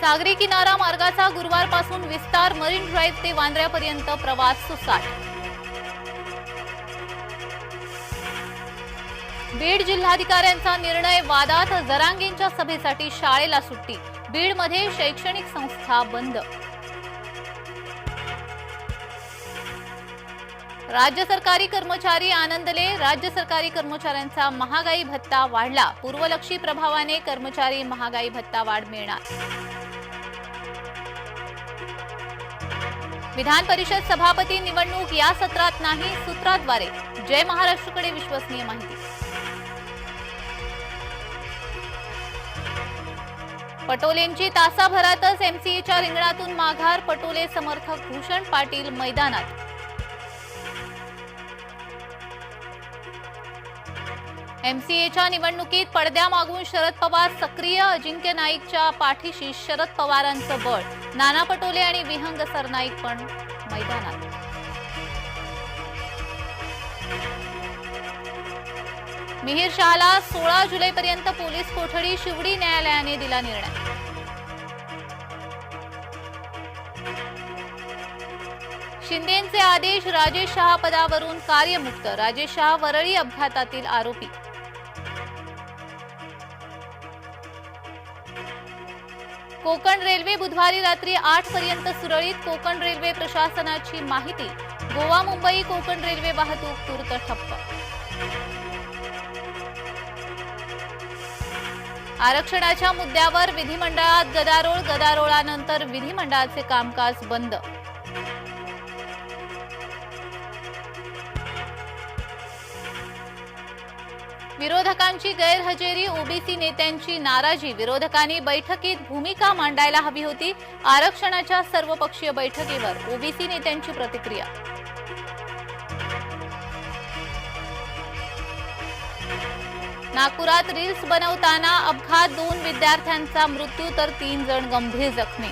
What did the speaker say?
सागरी किनारा मार्गाचा गुरुवारपासून विस्तार मरीन ड्राईव्ह ते वांद्र्यापर्यंत प्रवास सुसाट. बीड जिल्हाधिकाऱ्यांचा निर्णय वादात जरांगेंच्या सभेसाठी शाळेला सुट्टी. बीडमध्ये शैक्षणिक संस्था बंद. राज्य सरकारी कर्मचारी आनंदले राज्य सरकारी कर्मचाऱ्यांचा महागाई भत्ता वाढला. पूर्वलक्षी प्रभावाने कर्मचारी महागाई भत्ता वाढ मिळणार. विधान परिषद सभापती निवडणूक या सत्रात नाही सूत्राद्वारे. जय महाराष्ट्रकडे विश्वसनीय माहिती. पटोलेंची तासाभरातच एमसीएच्या रिंगणातून माघार पटोले समर्थक भूषण पाटील मैदानात. एमसीएच्या निवडणुकीत पडद्यामागून शरद पवार सक्रिय अजिंक्य नाईकच्या पाठीशी शरद पवारांचं बळ. नाना पटोले आणि विहंग सरनाईक पण मैदानात. मिहीर शहाला सोळा जुलैपर्यंत पोलीस कोठडी शिवडी न्यायालयाने दिला निर्णय. शिंदेचे आदेश राजेश शहा पदावरून कार्यमुक्त. राजेश शहा वरळी अपघातातील आरोपी. कोकण रेल्वे बुधवारी रात्री आठ पर्यंत सुरळीत कोकण रेल्वे प्रशासनाची माहिती. गोवा मुंबई कोकण रेल्वे वाहतूक तूर्त ठप्प. आरक्षणाच्या मुद्द्यावर विधिमंडळात गदारोळ गदारोळानंतर विधिमंडळाचे कामकाज बंद. विरोधकांची गैरहजेरी ओबीसी नेत्यांची नाराजी विरोधकांनी बैठकीत भूमिका मांडायला हवी होती. आरक्षणाच्या सर्वपक्षीय बैठकीवर ओबीसी नेत्यांची प्रतिक्रिया. नागपुरात रील्स बनवताना अपघात दोन विद्यार्थ्यांचा मृत्यू तर तीन जण गंभीर जखमी.